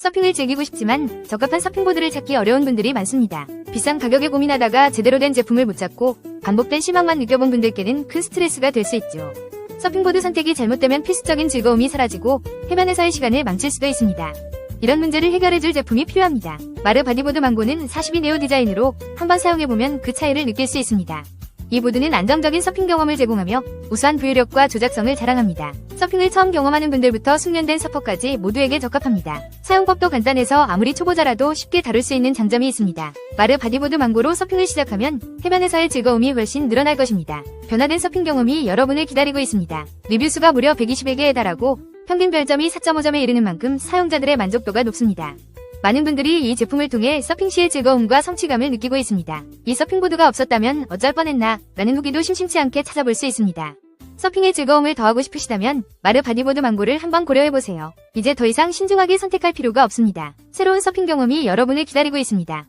서핑을 즐기고 싶지만 적합한 서핑보드를 찾기 어려운 분들이 많습니다. 비싼 가격에 고민하다가 제대로 된 제품을 못 찾고 반복된 실망만 느껴본 분들께는 큰 스트레스가 될 수 있죠. 서핑보드 선택이 잘못되면 필수적인 즐거움이 사라지고 해변에서의 시간을 망칠 수도 있습니다. 이런 문제를 해결해줄 제품이 필요합니다. 마르 바디보드 망고는 42 네오 디자인으로 한번 사용해보면 그 차이를 느낄 수 있습니다. 이 보드는 안정적인 서핑 경험을 제공하며 우수한 부유력과 조작성을 자랑합니다. 서핑을 처음 경험하는 분들부터 숙련된 서퍼까지 모두에게 적합합니다. 사용법도 간단해서 아무리 초보자라도 쉽게 다룰 수 있는 장점이 있습니다. 마르 바디보드 망고로 서핑을 시작하면 해변에서의 즐거움이 훨씬 늘어날 것입니다. 변화된 서핑 경험이 여러분을 기다리고 있습니다. 리뷰 수가 무려 120에게에 달하고 평균 별점이 4.5점에 이르는 만큼 사용자들의 만족도가 높습니다. 많은 분들이 이 제품을 통해 서핑 시의 즐거움과 성취감을 느끼고 있습니다. 이 서핑보드가 없었다면 어쩔 뻔했나 라는 후기도 심심치 않게 찾아볼 수 있습니다. 서핑의 즐거움을 더하고 싶으시다면 마르 바디보드 망고를 한번 고려해보세요. 이제 더 이상 신중하게 선택할 필요가 없습니다. 새로운 서핑 경험이 여러분을 기다리고 있습니다.